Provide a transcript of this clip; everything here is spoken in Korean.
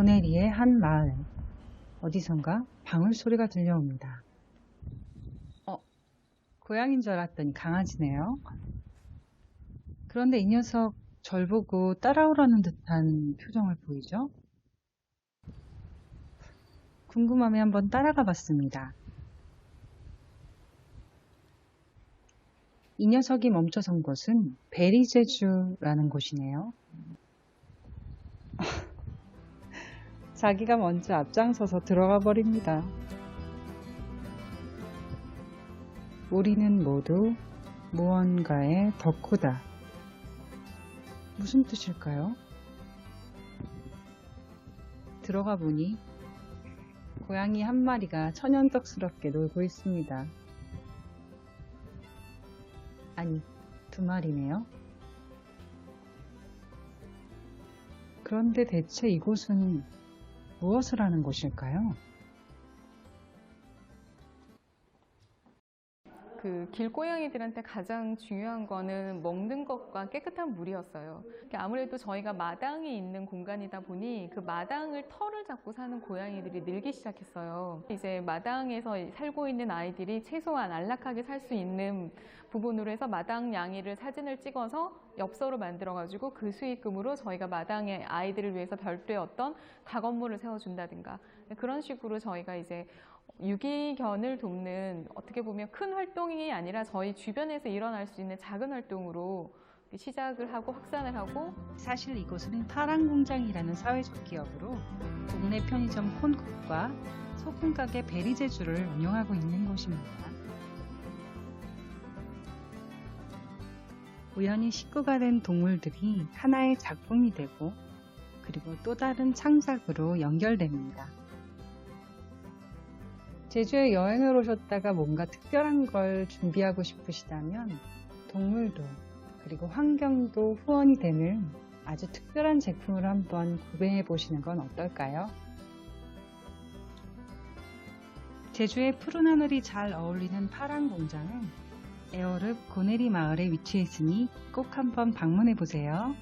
고네리의 한 마을. 어디선가 방울 소리가 들려옵니다. 어, 고양인 줄 알았더니 강아지네요. 그런데 이 녀석 절 보고 따라오라는 듯한 표정을 보이죠? 궁금함에 한번 따라가 봤습니다. 이 녀석이 멈춰선 곳은 베리제주라는 곳이네요. 자기가 먼저 앞장서서 들어가 버립니다. 우리는 모두 무언가의 덕후다. 무슨 뜻일까요? 들어가 보니 고양이 한 마리가 천연덕스럽게 놀고 있습니다. 아니, 두 마리네요. 그런데 대체 이곳은 무엇을 하는 곳일까요? 그 길고양이들한테 가장 중요한 거는 먹는 것과 깨끗한 물이었어요. 아무래도 저희가 마당이 있는 공간이다 보니 그 마당을 털을 잡고 사는 고양이들이 늘기 시작했어요. 이제 마당에서 살고 있는 아이들이 최소한 안락하게 살 수 있는 부분으로 해서 마당 양이를 사진을 찍어서 엽서로 만들어가지고 그 수익금으로 저희가 마당에 아이들을 위해서 별도의 어떤 가건물을 세워준다든가 그런 식으로 저희가 이제 유기견을 돕는 어떻게 보면 큰 활동이 아니라 저희 주변에서 일어날 수 있는 작은 활동으로 시작을 하고 확산을 하고 사실 이곳은 파랑공장이라는 사회적 기업으로 동네 편의점 콘쿡과 소품 가게 베리제주를 운영하고 있는 곳입니다. 우연히 식구가 된 동물들이 하나의 작품이 되고 그리고 또 다른 창작으로 연결됩니다. 제주에 여행을 오셨다가 뭔가 특별한 걸 준비하고 싶으시다면 동물도 그리고 환경도 후원이 되는 아주 특별한 제품을 한번 구매해 보시는 건 어떨까요? 제주의 푸른 하늘이 잘 어울리는 파랑 공장은 에어릅 고네리 마을에 위치해 있으니 꼭 한번 방문해 보세요.